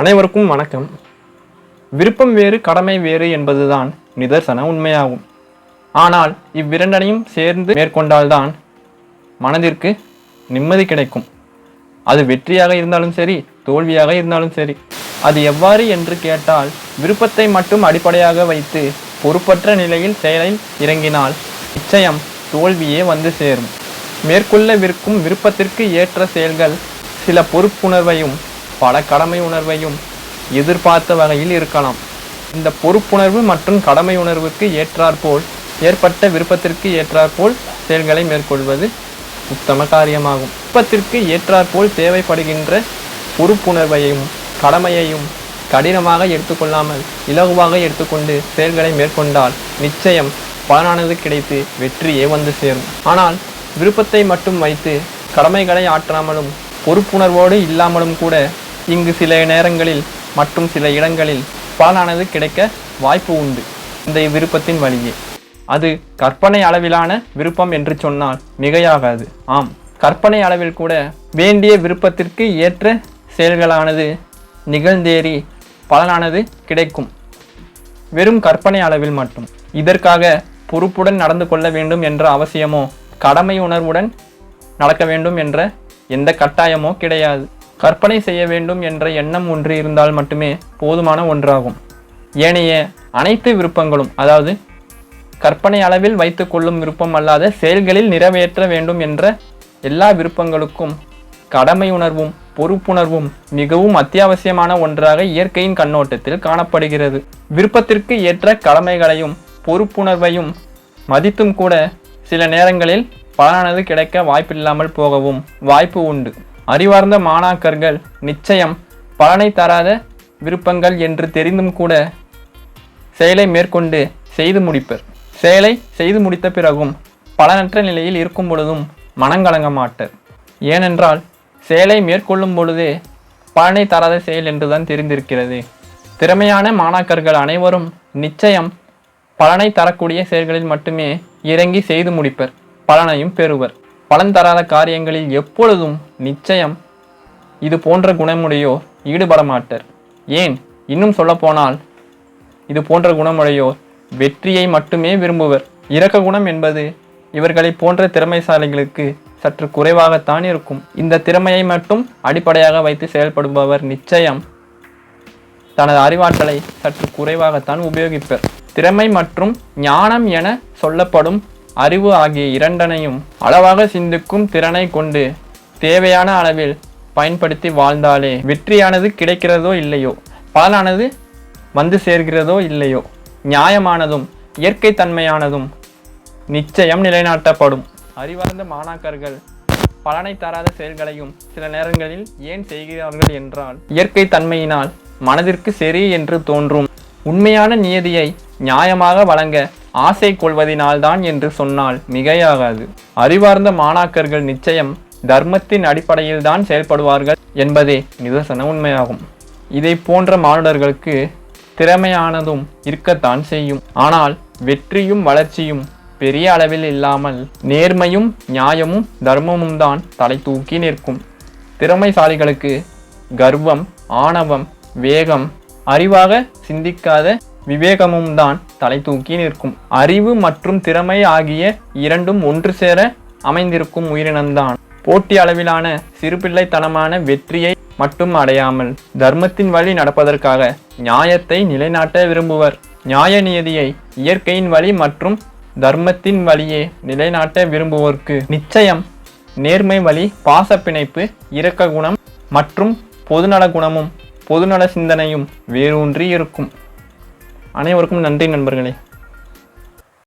அனைவருக்கும் வணக்கம். விருப்பம் வேறு கடமை வேறு என்பதுதான் நிதர்சன உண்மையாகும். ஆனால் இவ்விரண்டனையும் சேர்ந்து மேற்கொண்டால்தான் மனதிற்கு நிம்மதி கிடைக்கும். அது வெற்றியாக இருந்தாலும் சரி தோல்வியாக இருந்தாலும் சரி. அது எவ்வாறு என்று கேட்டால் விருப்பத்தை மட்டும் அடிப்படையாக வைத்து பொறுப்பற்ற நிலையில் செயலில் இறங்கினால் நிச்சயம் தோல்வியே வந்து சேரும். மேற்கொள்ளவிருக்கும் விருப்பத்திற்கு ஏற்ற செயல்கள் சில பொறுப்புணர்வையும் பல கடமை உணர்வையும் எதிர்பார்த்த வகையில் இருக்கலாம். இந்த பொறுப்புணர்வு மற்றும் கடமை உணர்வுக்கு ஏற்றாற்போல் ஏற்பட்ட விருப்பத்திற்கு ஏற்றாற்போல் செயல்களை மேற்கொள்வது உத்தம காரியமாகும். விருப்பத்திற்கு ஏற்றாற்போல் தேவைப்படுகின்ற பொறுப்புணர்வையும் கடமையையும் கடினமாக எடுத்துக்கொள்ளாமல் இலகுவாக எடுத்துக்கொண்டு செயல்களை மேற்கொண்டால் நிச்சயம் பலனானது கிடைத்து வெற்றியே வந்து சேரும். ஆனால் விருப்பத்தை மட்டும் வைத்து கடமைகளை ஆற்றாமலும் பொறுப்புணர்வோடு இல்லாமலும் கூட இங்கு சில நேரங்களில் மற்றும் சில இடங்களில் பலனானது கிடைக்க வாய்ப்பு உண்டு. இந்த விருப்பத்தின் வழியே. அது கற்பனை அளவிலான விருப்பம் என்று சொன்னால் மிகையாகாது. ஆம் கற்பனை அளவில் கூட வேண்டிய விருப்பத்திற்கு ஏற்ற செயல்களானது நிகழ்ந்தேறி பலனானது கிடைக்கும். வெறும் கற்பனை அளவில் மட்டும். இதற்காக பொறுப்புடன் நடந்து கொள்ள வேண்டும் என்ற அவசியமோ கடமை உணர்வுடன் நடக்க வேண்டும் என்ற எந்த கட்டாயமோ கிடையாது. கற்பனை செய்ய வேண்டும் என்ற எண்ணம் ஒன்று இருந்தால் மட்டுமே போதுமான ஒன்றாகும். ஏனைய அனைத்து விருப்பங்களும் அதாவது கற்பனை அளவில் வைத்து கொள்ளும் விருப்பம் அல்லாத செயல்களில் நிறைவேற்ற வேண்டும் என்ற எல்லா விருப்பங்களுக்கும் கடமை உணர்வும் பொறுப்புணர்வும் மிகவும் அத்தியாவசியமான ஒன்றாக இயற்கையின் கண்ணோட்டத்தில் காணப்படுகிறது. விருப்பத்திற்கு ஏற்ற கடமைகளையும் பொறுப்புணர்வையும் மதித்தும் கூட சில நேரங்களில் பலனானது கிடைக்க வாய்ப்பில்லாமல் போகவும் வாய்ப்பு உண்டு. அறிவார்ந்த மாணாக்கர்கள் நிச்சயம் பலனை தராத விருப்பங்கள் என்று தெரிந்தும் கூட செயலை மேற்கொண்டு செய்து முடிப்பர். செயலை செய்து முடித்த பிறகும் பலனற்ற நிலையில் இருக்கும் பொழுதும் மனங்கலங்க மாட்டர். ஏனென்றால் செயலை மேற்கொள்ளும் பொழுதே பலனை தராத செயல் என்றுதான் தெரிந்திருக்கிறது. திறமையான மாணாக்கர்கள் அனைவரும் நிச்சயம் பலனை தரக்கூடிய செயல்களில் மட்டுமே இறங்கி செய்து முடிப்பர். பலனையும் பெறுவர். பலன் தராத காரியங்களில் எப்பொழுதும் நிச்சயம் இது போன்ற குணமுடையோர் ஈடுபட மாட்டர். ஏன்? இன்னும் சொல்லப்போனால் இது போன்ற குணமுடையோர் வெற்றியை மட்டுமே விரும்புவர். இரக்க குணம் என்பது இவர்களை போன்ற திறமைசாலிகளுக்கு சற்று குறைவாகத்தான் இருக்கும். இந்த திறமையை மட்டும் அடிப்படையாக வைத்து செயல்படுபவர் நிச்சயம் தனது அறிவாற்றலை சற்று குறைவாகத்தான் உபயோகிப்பர். திறமை மற்றும் ஞானம் என சொல்லப்படும் அறிவு ஆகிய இரண்டனையும் அளவாக சிந்திக்கும் திறனை கொண்டு தேவையான அளவில் பயன்படுத்தி வாழ்ந்தாலே வெற்றியானது கிடைக்கிறதோ இல்லையோ? பலனானது வந்து சேர்கிறதோ இல்லையோ? நியாயமானதும் இயற்கை தன்மையானதும் நிச்சயம் நிலைநாட்டப்படும். அறிவார்ந்த மாணாக்கர்கள் பலனை தராத செயல்களையும் சில நேரங்களில் ஏன் செய்கிறார்கள் என்றால் இயற்கை தன்மையினால் மனதிற்கு சரி என்று தோன்றும் உண்மையான நியதியை நியாயமாக வழங்க ஆசை கொள்வதினால்தான் என்று சொன்னால் மிகையாகாது. அறிவார்ந்த மாணாக்கர்கள் நிச்சயம் தர்மத்தின் அடிப்படையில் தான் செயல்படுவார்கள் என்பதே நிதர்சன உண்மையாகும். இதை போன்ற மானுடர்களுக்கு திறமையானதும் இருக்கத்தான் செய்யும். ஆனால் வெற்றியும் வளர்ச்சியும் பெரிய அளவில் இல்லாமல் நேர்மையும் நியாயமும் தர்மமும் தான் தலை தூக்கி நிற்கும். திறமைசாலிகளுக்கு கர்வம் ஆணவம் வேகம் அறிவாக சிந்திக்காத விவேகமும் தான் தலை தூக்கி நிற்கும். அறிவு மற்றும் திறமை ஆகிய இரண்டும் ஒன்று சேர அமைந்திருக்கும் உயிரினம்தான். போட்டி அளவிலான சிறுபிள்ளைத்தனமான வெற்றியை மட்டும் அடையாமல் தர்மத்தின் வழி நடப்பதற்காக நியாயத்தை நிலைநாட்ட விரும்புவர். நியாய நியதியை இயற்கையின் வழி மற்றும் தர்மத்தின் வழியே நிலைநாட்ட விரும்புவோருக்கு நிச்சயம் நேர்மை வழி பாச பிணைப்பு இரக்க குணம் மற்றும் பொதுநல குணமும் பொதுநல சிந்தனையும் வேரூன்றி இருக்கும். அனைவருக்கும் நன்றி நண்பர்களே.